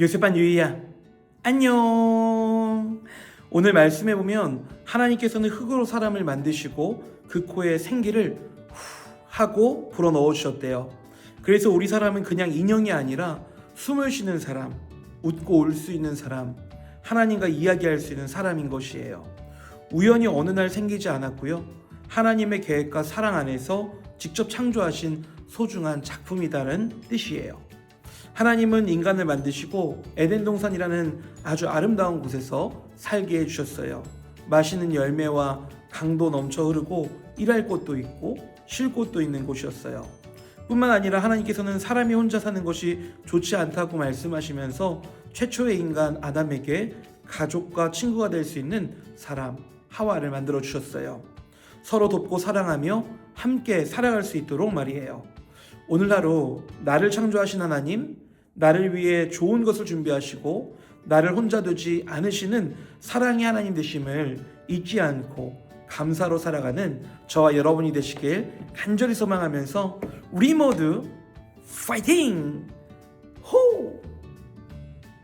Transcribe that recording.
요셉반 유이야 안녕. 오늘 말씀해 보면 하나님께서는 흙으로 사람을 만드시고 그 코에 생기를 후 하고 불어 넣어 주셨대요. 그래서 우리 사람은 그냥 인형이 아니라 숨을 쉬는 사람 웃고 올수 있는 사람 하나님과 이야기할 수 있는 사람인 것이에요. 우연히 어느 날 생기지 않았고요. 하나님의 계획과 사랑 안에서 직접 창조하신 소중한 작품이다는 뜻이에요 하나님은 인간을 만드시고 에덴 동산이라는 아주 아름다운 곳에서 살게 해주셨어요. 맛있는 열매와 강도 넘쳐 흐르고 일할 곳도 있고 쉴 곳도 있는 곳이었어요. 뿐만 아니라 하나님께서는 사람이 혼자 사는 것이 좋지 않다고 말씀하시면서 최초의 인간 아담에게 가족과 친구가 될 수 있는 사람 하와를 만들어 주셨어요. 서로 돕고 사랑하며 함께 살아갈 수 있도록 말이에요. 오늘 하루 나를 창조하신 하나님, 나를 위해 좋은 것을 준비하시고 나를 혼자 두지 않으시는 사랑의 하나님 되심을 잊지 않고 감사로 살아가는 저와 여러분이 되시길 간절히 소망하면서 우리 모두 파이팅! 호!